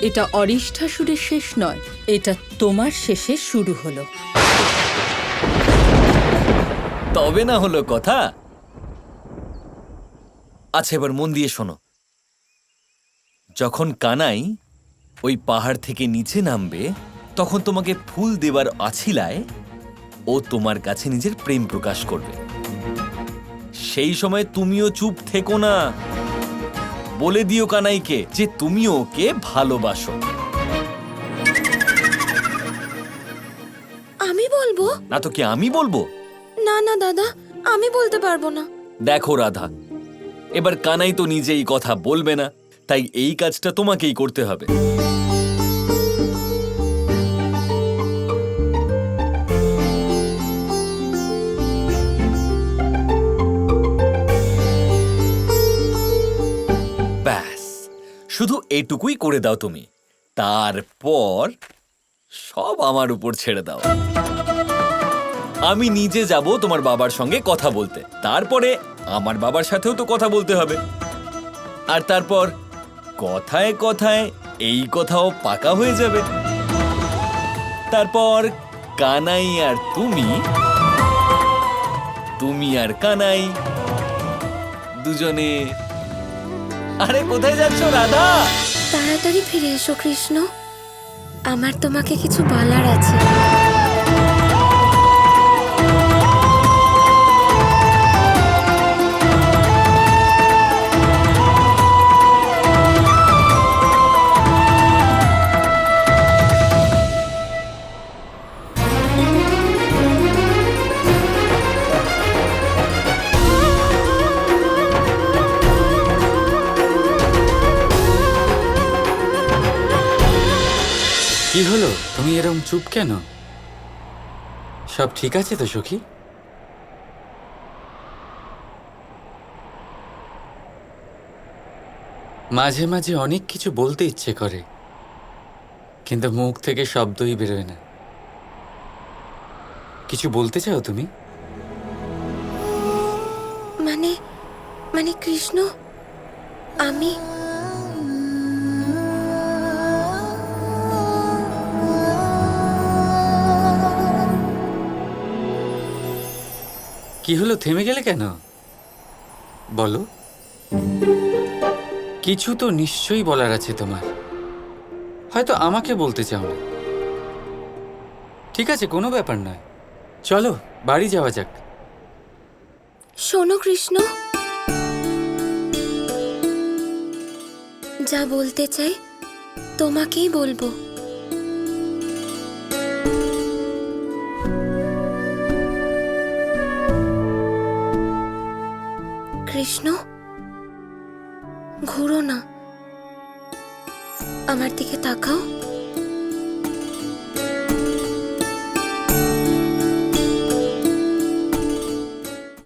এটা অরিষ্ঠাসুরের শেষ নয়, এটা তোমার শেষে শুরু হলো। তবে না হলো কথা। আচ্ছা এবার মন দিয়ে শোনো। যখন কানাই ওই পাহাড় থেকে নিচে নামবে, তখন তোমাকে ফুল দেবার আছিলায় ও তোমার কাছে নিজের প্রেম প্রকাশ করবে। সেই সময় তুমিও চুপ থেকো না। বলে দিও কানাইকে যে তুমি ওকে ভালোবাসো। আমি বলব? না তো কি আমি বলব? না না দাদা আমি বলতে পারব না। দেখো রাধা এবার কানাই তো নিজেই কথা বলবে না তাই এই কাজটা তোমাকেই করতে হবে। শুধু এটুকুই করে দাও তুমি। তারপর সব আমার উপর ছেড়ে দাও। আমি নিজে যাব তোমার বাবার সঙ্গে কথা বলতে। তারপরে আমার বাবার সাথেও তো কথা বলতে হবে। আর তারপর কথায় কথায় এই কথাও পাকা হয়ে যাবে। তারপর কানাই আর তুমি তুমি আর কানাই দুজনে আরে কোথায় যাচ্ছ রাধা? তাড়াতাড়ি ফিরে এসো কৃষ্ণ। আমার তোমাকে কিছু বলার আছে। কি হলো? তুমি এরম চুপ কেন? সব ঠিক আছে তো, সখী? মাঝে মাঝে অনেক কিছু বলতে ইচ্ছে করে, কিন্তু মুখ থেকে শব্দই বেরোয় না। কিছু বলতে চাও তুমি? মানে মানে কৃষ্ণ? আমি কি হলো, থেমে গেলে কেন? বলো। কিছু তো নিশ্চয়ই বলার আছে তোমার। হয়তো আমাকে বলতে চাও না। ঠিক আছে, কোনো ব্যাপার নয়। চলো, বাড়ি যাওয়া যাক। শোনো কৃষ্ণ। যা বলতে চাই, তোমাকেই বলব। কৃষ্ণ? ঘুরো না। আমার দিকে তাকাও।